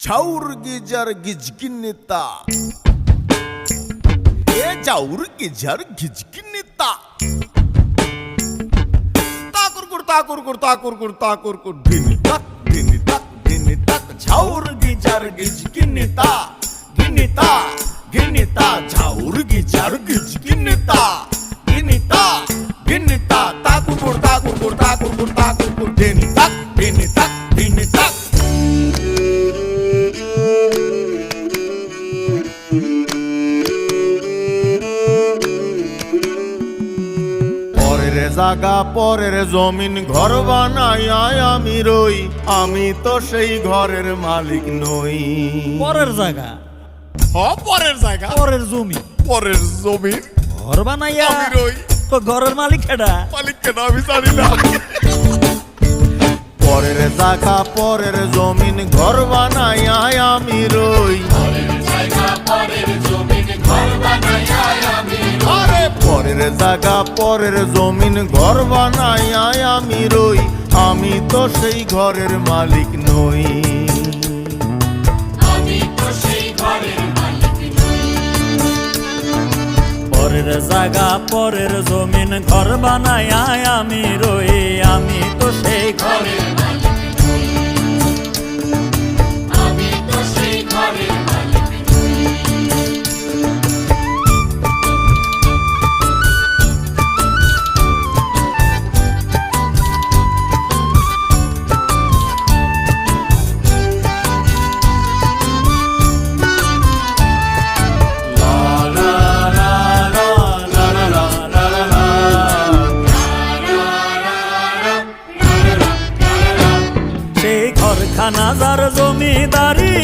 ঝাউর geyser গিজগিন্নিতা এ ঝাউর geyser গিজগিন্নিতা তাকুর কুর তাকুর কুর তাকুর কুর তাকুর কুর ধিনি তাক ধিনি তাক ধিনি তাক ঝাউর গিজার গিজগিন্নিতা গিন্নিতা গিন্নিতা ঝাউর গিজার গিজগিন্নিতা গিন্নিতা গিন্নিতা তাকুর কুর তাকুর কুর তাকুর কুর জাগা পরের জমিন ঘর বানাই আমি রই। আমি তো সেই ঘরের মালিক নই। পরের জায়গা। হ পরের জায়গা। পরের জমি। পরের জমিন ঘর বানাইয়া আমি রই। তো ঘরের মালিক এটা মালিক কেন আমি জানি না। পরের জায়গা পরের জমিন ঘর বানাই আমি রই। আরে জায়গা পরের জমিন ঘর বানাই আমি রই আমি তো সেই ঘরের মালিক নই। পরের জাগা পরের জমিন ঘর বানাই আমি রই। যার জমিদারি।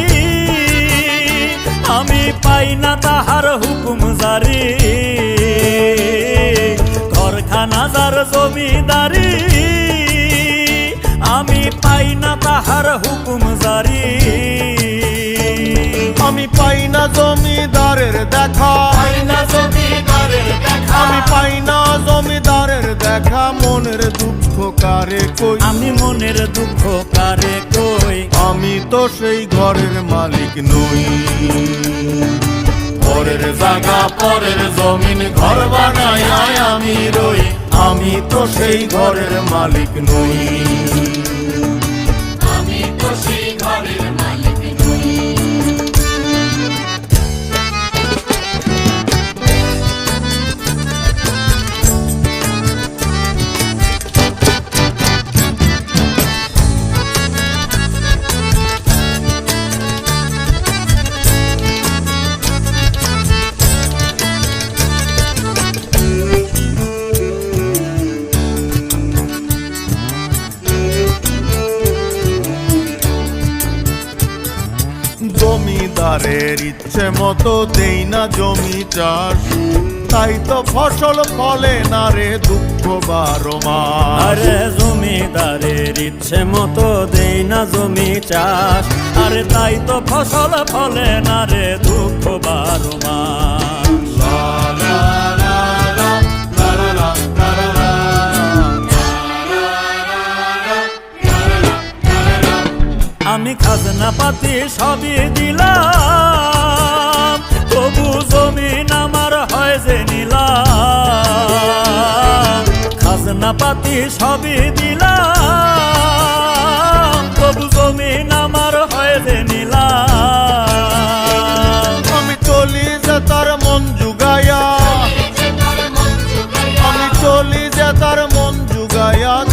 আমি পাই না তাহার হুকুম জারি। যার জমিদারি। আমি পাই না তাহার হুকুম জারি। আমি পাই না জমিদারের দেখা। আমি পাই না জমিদারের দেখা মনের দুঃখ কারে কই? আমি মনের দুঃখ কারে কই? আমি তো সেই ঘরের মালিক নই। ঘরের জায়গা পরের জমিন ঘর বানাই আমি রই। আমি তো সেই ঘরের মালিক নই। জমিদারের ইচ্ছে মতো দেই না জমি চাষ। তাই তো ফসল ফলে না রে দুঃখ বারো মাস। আরে জমিদারের ইচ্ছে মতো দেই না জমি চাষ। আরে তাই তো ফসল ফলে না রে আমি খাজনা পাতি সবই দিলাম। তবু জমিন আমার হয় যে নিলাম। খাজনা পাতি সবই দিলাম।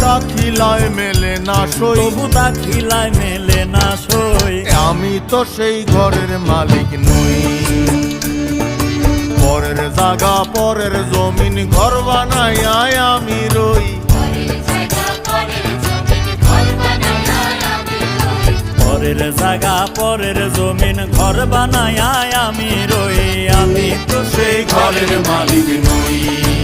দাখিলায় মেলে না সই। তবু তা খিলায় মেলে না সই। আমি তো সেই ঘরের মালিক নই। পরের জাগা পরের জমিন ঘর বানাই আমি রই। পরের জাগা পরের জমিন ঘর বানায় আমি রই। আমি তো সেই ঘরের মালিক নই।